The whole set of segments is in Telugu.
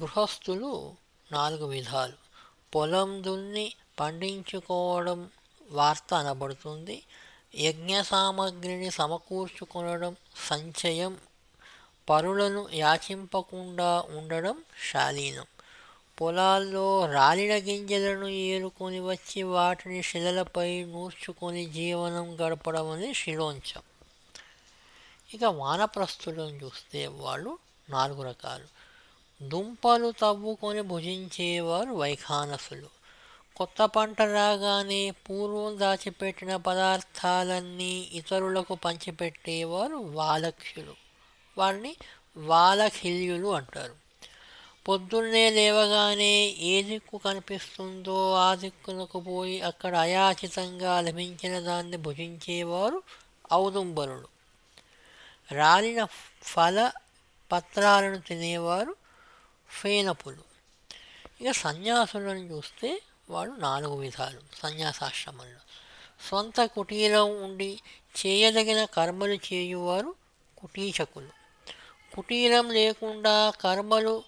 గృహస్థులు నాలుగు విధాలు. పొలం దున్ని పండించుకోవడం వార్త అనబడుతుంది. యజ్ఞ సామగ్రిని సమకూర్చుకొనడం సంచయం పరులను యాచింపకుండా ఉండడం శాలీనం. పొలాల్లో రాలిన గింజలను ఏరుకొని వచ్చి వాటిని శిలలపై నూర్చుకొని జీవనం గడపడం అని శిలోంచం ఇక వానప్రస్థులను చూస్తే వాళ్ళు నాలుగు రకాలు. దుంపలు తవ్వుకొని భుజించేవారు వైఖానసులు. కొత్త పంట రాగానే పూర్వం దాచిపెట్టిన పదార్థాలన్నీ ఇతరులకు పంచిపెట్టేవారు వాలక్షులు. వారిని వాలఖిల్యులు అంటారు. పొద్దున్నే లేవగానే ఏ దిక్కు కనిపిస్తుందో ఆ దిక్కులకు పోయి అక్కడ అయాచితంగా లభించిన దాన్ని భుజించేవారు ఔదుంబరులు. రాలిన ఫల పత్రాలను తినేవారు ఫేనపులు. ఇక సన్యాసులను చూస్తే వాడు నాలుగు విధాలు సన్యాసాశ్రమంలో. సొంత కుటీరం ఉండి చేయదగిన కర్మలు చేయువారు కుటీచకులు. కుటీరం లేకుండా కర్మలు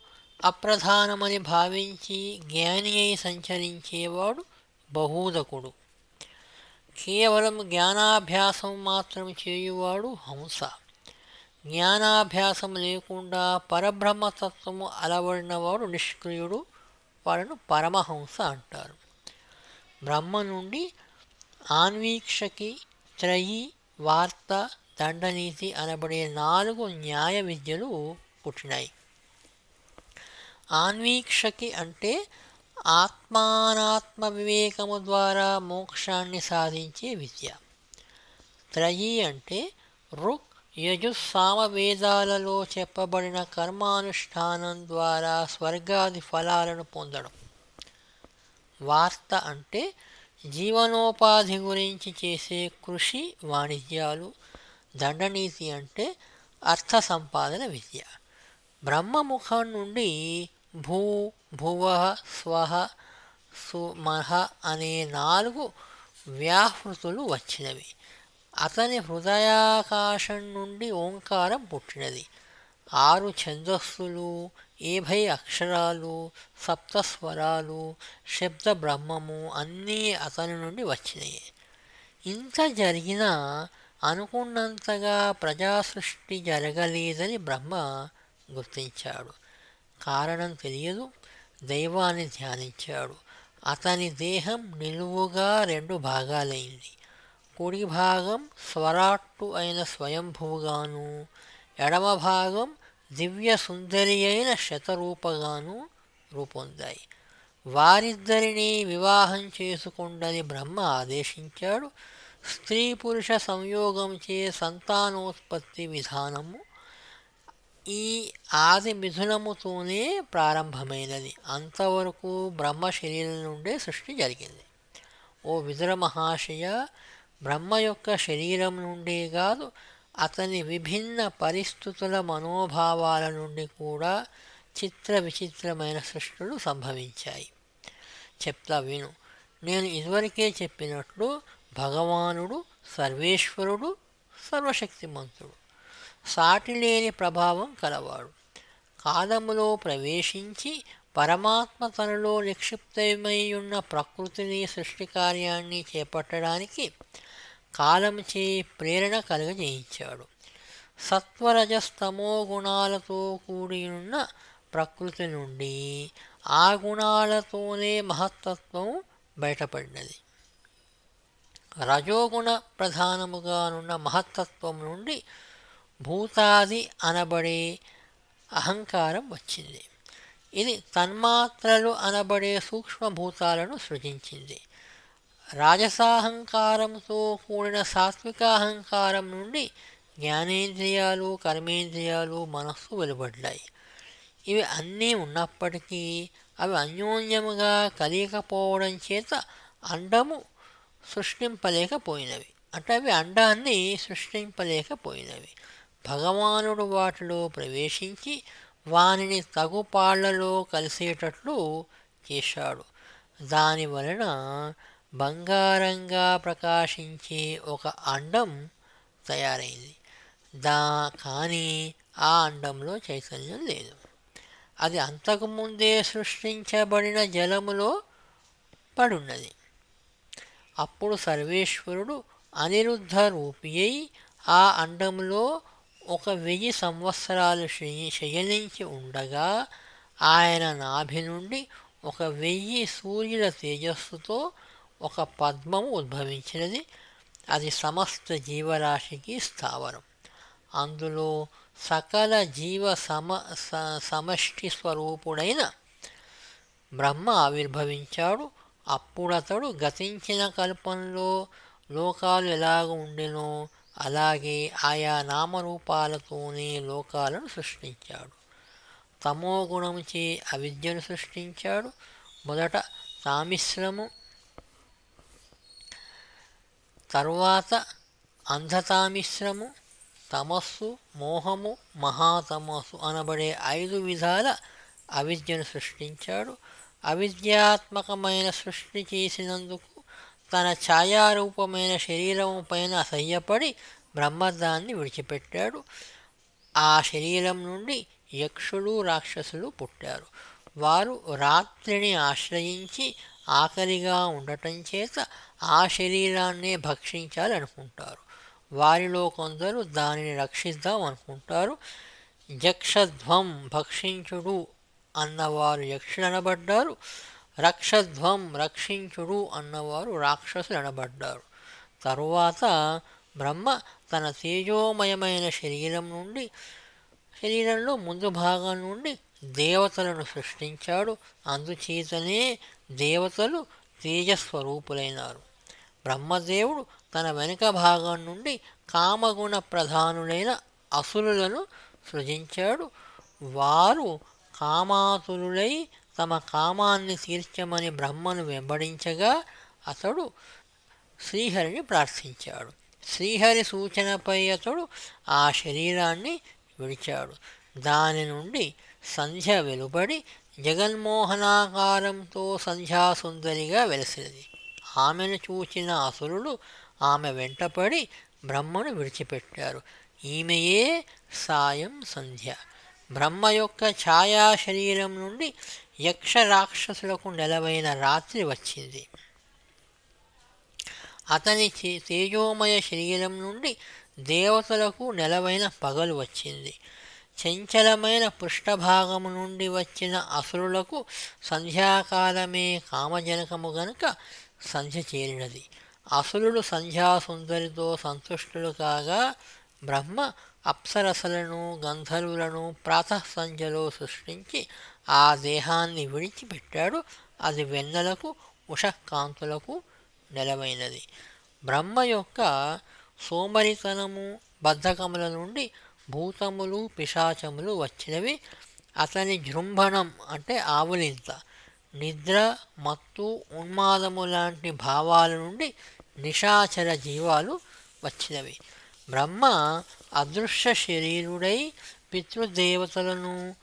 అప్రధానమని భావించి జ్ఞాని అయి సంచరించేవాడు బహూదకుడు. కేవలం జ్ఞానాభ్యాసం మాత్రం చేయువాడు హంస. జ్ఞానాభ్యాసం లేకుండా పరబ్రహ్మతత్వము అలవడినవాడు నిష్క్రియుడు వాళ్ళను పరమహంస అంటారు. బ్రహ్మ నుండి ఆన్వీక్షకి త్రయి వార్త దండనీతి అనబడే నాలుగు న్యాయ విద్యలు పుట్టినాయి. ఆన్వీక్షకి అంటే ఆత్మానాత్మ వివేకము ద్వారా మోక్షాన్ని సాధించే విద్య. త్రయి అంటే రుక్ యజుస్సామవేదాలలో చెప్పబడిన కర్మానుష్ఠానం ద్వారా స్వర్గాది ఫలాలను పొందడం. వార్త అంటే జీవనోపాధి గురించి చేసే కృషి వాణిజ్యాలు. దండనీతి అంటే అర్థ సంపాదన విద్య. బ్రహ్మముఖం నుండి భూ భువ స్వహ సుమహ అనే నాలుగు వ్యాహృతులు వచ్చినవి. అతని హృదయాకాశం నుండి ఓంకారం పుట్టినది. ఆరు ఛందస్సులు ఏభై అక్షరాలు సప్తస్వరాలు శబ్ద బ్రహ్మము అన్నీ అతని నుండి వచ్చినాయి. ఇంత జరిగినా అనుకున్నంతగా ప్రజాసృష్టి జరగలేదని బ్రహ్మ గుర్తించాడు. కారణం తెలియదు. దైవాన్ని ధ్యానించాడు. అతని దేహం నిలువుగా రెండు భాగాలైంది. కుడి భాగం స్వరాట్టు అయిన స్వయంభువుగాను ఎడమ భాగం దివ్య సుందరి అయిన శతరూపగాను రూపొందాయి. వారిద్దరిని వివాహం చేసుకుండని బ్రహ్మ ఆదేశించాడు. స్త్రీ పురుష సంయోగంచే సంతానోత్పత్తి విధానము ఈ ఆది మిథునముతోనే ప్రారంభమైనది. అంతవరకు బ్రహ్మ శరీరం నుండే సృష్టి జరిగింది. ఓ విదుర మహాశయ బ్రహ్మ యొక్క శరీరం నుండే కాదు అతని విభిన్న పరిస్థితుల మనోభావాల నుండి కూడా చిత్ర విచిత్రమైన సృష్టులు సంభవించాయి. చెప్తా విను. నేను ఇదివరకే చెప్పినట్లు భగవానుడు సర్వేశ్వరుడు సర్వశక్తిమంతుడు. సాటిలేని ప్రభావం కలవాడు. కాలములో ప్రవేశించి పరమాత్మ తనలో నిక్షిప్తమై ఉన్న ప్రకృతిని సృష్టి కార్యాన్ని చేపట్టడానికి కాలంచే ప్రేరణ కలుగజేయించాడు. సత్వరజస్తమో గుణాలతో కూడి ఉన్న ప్రకృతి నుండి ఆ గుణాలతోనే మహత్తత్వం బయటపడినది. రజోగుణ ప్రధానముగానున్న మహత్తత్వం నుండి భూతాది అనబడే అహంకారం వచ్చింది. ఇది తన్మాత్రలు అనబడే సూక్ష్మభూతాలను సృజించింది. రాజసాహంకారంతో కూడిన సాత్వికాహంకారం నుండి జ్ఞానేంద్రియాలు కర్మేంద్రియాలు మనస్సు వెలువడ్డాయి ఇవి అన్నీ ఉన్నప్పటికీ అవి అన్యోన్యముగా కలియకపోవడం చేత అండము సృష్టింపలేకపోయినవి. అంటే అవి అండాన్ని సృష్టింపలేకపోయినవి. భగవానుడు వాటిలో ప్రవేశించి వానిని తగుపాళ్ళలో కలిసేటట్లు చేశాడు. దాని వలన బంగారంగా ప్రకాశించే ఒక అండం తయారైంది. దా కానీ ఆ అండంలో చైతన్యం లేదు. అది అంతకుముందే సృష్టించబడిన జలములో పడున్నది. అప్పుడు సర్వేశ్వరుడు అనిరుద్ధ రూపి అయి ఆ అండంలో ఒక వెయ్యి సంవత్సరాలు శయనించి ఉండగా ఆయన నాభి నుండి ఒక వెయ్యి సూర్యుల తేజస్సుతో ఒక పద్మము ఉద్భవించినది. అది సమస్త జీవరాశికి స్థావరం. అందులో సకల జీవ సమ సమష్టి స్వరూపుడైన బ్రహ్మ ఆవిర్భవించాడు. అప్పుడతడు గతించిన కల్పంలో లోకాలు ఎలాగ ఉండెనో అలాగే ఆయా నామరూపాలతోనే లోకాలను సృష్టించాడు. తమో గుణముచే అవిద్యను సృష్టించాడు. మొదట తామిశ్రము తరువాత అంధతామిశ్రము తమస్సు మోహము మహాతమస్సు అనబడే ఐదు విధాల అవిద్యను సృష్టించాడు. అవిద్యాత్మకమైన సృష్టి చేసినందుకు తన ఛాయారూపమైన శరీరం పైన అసహ్యపడి బ్రహ్మదాన్ని విడిచిపెట్టాడు. ఆ శరీరం నుండి యక్షులు రాక్షసులు పుట్టారు. వారు రాత్రిని ఆశ్రయించి ఆకలిగా ఉండటం చేత ఆ శరీరాన్నే భక్షించాలనుకుంటారు. వారిలో కొందరు దానిని రక్షిద్దాం అనుకుంటారు యక్షధ్వం భక్షించుడు అన్నవారు యక్షులనబడ్డారు రక్షధ్వం రక్షించుడు అన్నవారు రాక్షసులు అనబడ్డారు తరువాత బ్రహ్మ తన తేజోమయమైన శరీరం నుండి శరీరంలో ముందు భాగం నుండి దేవతలను సృష్టించాడు. అందుచేతనే దేవతలు తేజస్వరూపులైనారు. బ్రహ్మదేవుడు తన వెనుక భాగం నుండి కామగుణ ప్రధానులైన అసురులను సృజించాడు. వారు కామాతులులై తమ కామాన్ని తీర్చమని బ్రహ్మను వెంబడించగా అతడు శ్రీహరిని ప్రార్థించాడు. శ్రీహరి సూచనపై అతడు ఆ శరీరాన్ని విడిచాడు. దాని నుండి సంధ్య వెలుబడి జగన్మోహనాకారంతో సంధ్యాసుందరిగా వెలసినది. ఆమెను చూచిన అసురులు ఆమె వెంటపడి బ్రహ్మను విడిచిపెట్టారు. ఈమెయే సాయం సంధ్య. బ్రహ్మ యొక్క ఛాయా శరీరం నుండి యక్ష రాక్షసులకు నెలవైన రాత్రి వచ్చింది. అతని తేజోమయ శరీరం నుండి దేవతలకు నెలవైన పగలు వచ్చింది. చంచలమైన పృష్ఠభాగము నుండి వచ్చిన అసురులకు సంధ్యాకాలమే కామజనకము గనుక సంధ్య చేరినది. అసురుడు సంధ్యాసుందరితో సంతుష్టులు కాగా బ్రహ్మ అప్సరసలను గంధర్వులను ప్రాతఃసంధ్యలో సృష్టించి ఆ దేహాన్ని విడిచిపెట్టాడు. అది వెన్నెలకు ఉషకాంతులకు నెలవైనది. బ్రహ్మ యొక్క సోమరితనము బద్ధకముల నుండి భూతములు పిశాచములు వచ్చినవి. అతని జృంభణం అంటే ఆవులింత. నిద్ర మత్తు ఉన్మాదము లాంటి భావాల నుండి నిశాచర జీవాలు వచ్చినవి. బ్రహ్మ అదృశ్య శరీరుడై పితృదేవతలను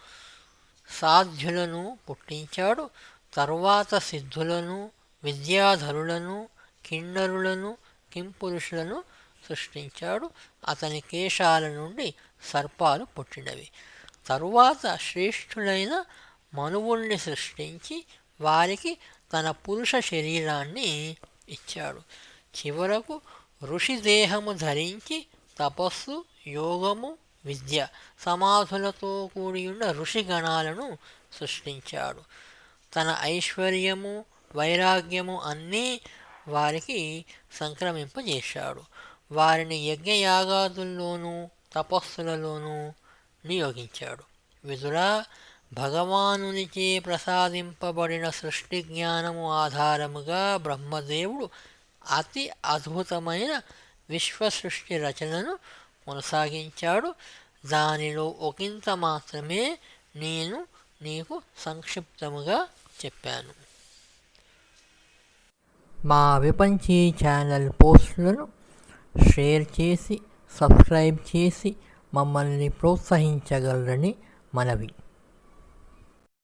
సాధ్యులను పుట్టించాడు. తరువాత సిద్ధులను విద్యాధరులను కిన్నరులను కింపురుషులను సృష్టించాడు. అతని కేశాల నుండి సర్పాలు పుట్టినవి. తరువాత శ్రేష్ఠులైన మనువుల్ని సృష్టించి వారికి తన పురుష శరీరాన్ని ఇచ్చాడు. చివరకు ఋషి దేహము ధరించి తపస్సు యోగము విద్య సమాధులతో కూడి ఉన్న ఋషిగణాలను సృష్టించాడు. తన ఐశ్వర్యము వైరాగ్యము అన్నీ వారికి సంక్రమింపజేశాడు. వారిని యజ్ఞయాగాదుల్లోనూ తపస్సులలోనూ నియోగించాడు. విదురా భగవానునిచే ప్రసాదింపబడిన సృష్టి జ్ఞానము ఆధారముగా బ్రహ్మదేవుడు అతి అద్భుతమైన విశ్వసృష్టి రచనను కొనసాగించాడు. దానిలో ఒకంత మాత్రమే నేను నీకు సంక్షిప్తముగా చెప్పాను. మా విపంచీ ఛానల్ పోస్టులను షేర్ చేసి సబ్స్క్రైబ్ చేసి మమ్మల్ని ప్రోత్సహించగలరని మనవి.